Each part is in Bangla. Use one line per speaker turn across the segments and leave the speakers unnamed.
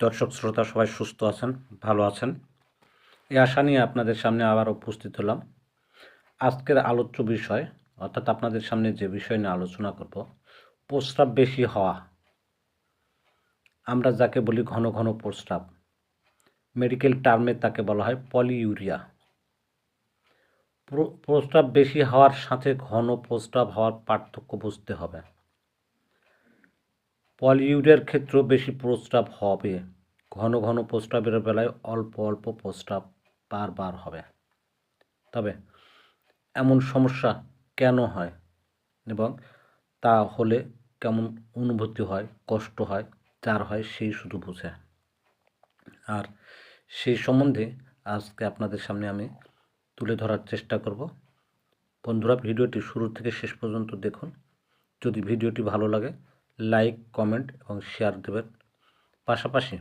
দর্শক, শ্রোতা সবাই সুস্থ আছেন, ভালো আছেন? এই আশা নিয়ে আপনাদের সামনে আবার উপস্থিত হলাম। আজকের আলোচ্য বিষয়, অর্থাৎ আপনাদের সামনে যে বিষয় নিয়ে আলোচনা করব, প্রস্রাব বেশি হওয়া। আমরা যাকে বলি ঘন ঘন প্রস্রাব। মেডিকেল টার্মে তাকে বলা হয় পলিইউরিয়া প্র- প্রস্রাব বেশি হওয়ার সাথে ঘন প্রস্রাব হওয়ার পার্থক্য বুঝতে হবে। পলিউরিয়ার ক্ষেত্রেও বেশি প্রস্রাব হবে। ঘন ঘন প্রস্রাবের বেলায় অল্প অল্প প্রস্রাব বারবার হবে। তবে এমন সমস্যা কেন হয় এবং তা হলে কেমন অনুভূতি হয়, কষ্ট হয়, যার হয় সেই শুধু বুঝে। আর সেই সম্বন্ধে আজকে আপনাদের সামনে আমি তুলে ধরার চেষ্টা করব। বন্ধুরা, ভিডিওটি শুরু থেকে শেষ পর্যন্ত দেখুন। যদি ভিডিওটি ভালো লাগে লাইক, কমেন্ট এবং শেয়ার দেবেন। পাশাপাশি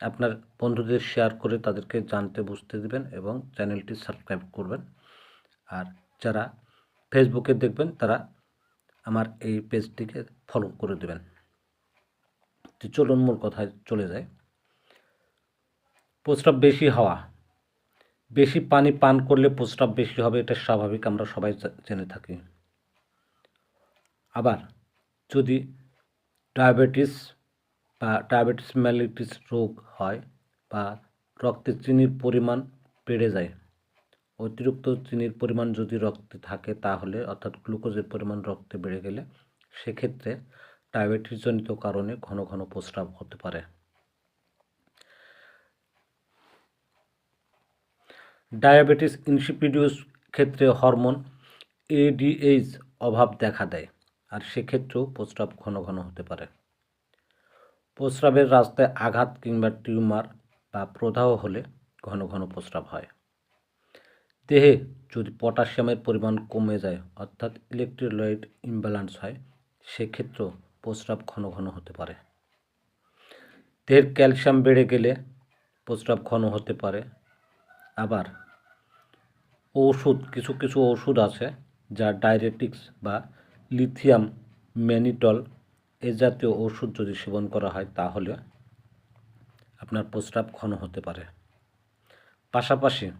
আপনার বন্ধুদের শেয়ার করে তাদেরকে জানতে বুঝতে দেবেন এবং চ্যানেলটি সাবস্ক্রাইব করবেন। আর যারা ফেসবুকে দেখবেন, তারা আমার এই পেজটিকে ফলো করে দেবেন। তো চলুন মূল কথায় চলে যায় প্রস্রাব বেশি হওয়া। বেশি পানি পান করলে প্রস্রাব বেশি হবে, এটা স্বাভাবিক, আমরা সবাই জেনে থাকি। আবার যদি ডায়াবেটিস বা ডায়াবেটিস ম্যালিটিস রোগ হয় বা রক্তে চিনির পরিমাণ বেড়ে যায়। অতিরিক্ত চিনির পরিমাণ যদি রক্তে থাকে তাহলে অর্থাৎ গ্লুকোজের পরিমাণ রক্তে বেড়ে গেলে সেক্ষেত্রে ডায়াবেটিসজনিত কারণে ঘন ঘন প্রস্রাব হতে পারে। ডায়াবেটিস ইনসিপিডিউস ক্ষেত্রে হরমোন এডিএইচ অভাব দেখা দেয়। আর সেক্ষেত্রেও প্রস্রাব ঘন ঘন হতে পারে। প্রস্রাবের রাস্তায় আঘাত কিংবা টিউমার বা প্রদাহ হলে ঘন ঘন প্রস্রাব হয়। দেহে যদি পটাশিয়ামের পরিমাণ কমে যায়, অর্থাৎ ইলেকট্রোলাইট ইমব্যালেন্স হয়, সেক্ষেত্রেও প্রস্রাব ঘন ঘন হতে পারে। দেহের ক্যালসিয়াম বেড়ে গেলে প্রস্রাব ঘন হতে পারে। আবার ওষুধ কিছু কিছু ওষুধ আছে যা ডায়রেটিক্স বা লিথিয়াম ম্যানিটল এ জাতীয় ওষুধ যদি সেবন করা হয় তাহলে আপনার প্রস্রাব ঘন হতে পারে। পাশাপাশি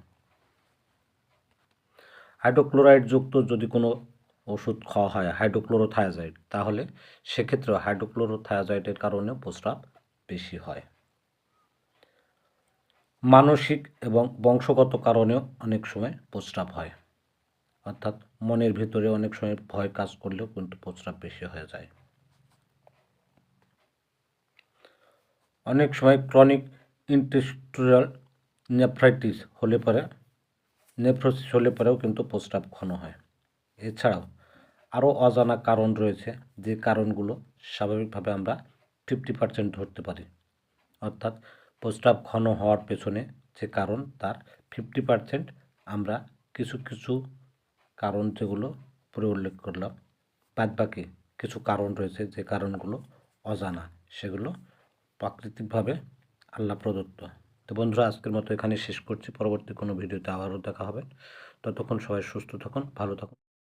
হাইড্রোক্লোরাইড যুক্ত যদি কোনো ওষুধ খাওয়া হয়, হাইড্রোক্লোরোথায়াজাইড, তাহলে সেক্ষেত্রে হাইড্রোক্লোরোথায়াজাইডের কারণে প্রস্রাব বেশি হয়। মানসিক এবং বংশগত কারণেও অনেক সময় প্রস্রাব হয়। অর্থাৎ মনের ভিতরে অনেক সময় ভয় কাজ করলেও কিন্তু প্রস্রাব বেশি হয়ে যায়। অনেক সময় ক্রনিক ইন্টেস্টুরাল নেফ্রাইটিস হলে পরে নেফ্রোসিস হলে পরেও কিন্তু প্রস্রাব ঘন হয়। এছাড়াও আরও অজানা কারণ রয়েছে যে কারণগুলো স্বাভাবিকভাবে আমরা ফিফটি পার্সেন্ট ধরতে পারি। অর্থাৎ প্রস্রাব ঘন হওয়ার পেছনে যে কারণ, তার ফিফটি পার্সেন্ট আমরা কিছু কিছু কারণ যেগুলো পরে উল্লেখ করলাম। বাদ বাকি কিছু কারণ রয়েছে যে কারণগুলো অজানা, সেগুলো প্রাকৃতিকভাবে আল্লাহ প্রদত্ত। তো বন্ধুরা, আজকের মতো এখানে শেষ করছি। পরবর্তী কোনো ভিডিওতে আবারও দেখা হবে। ততক্ষণ সবাই সুস্থ থাকুন, ভালো থাকুন।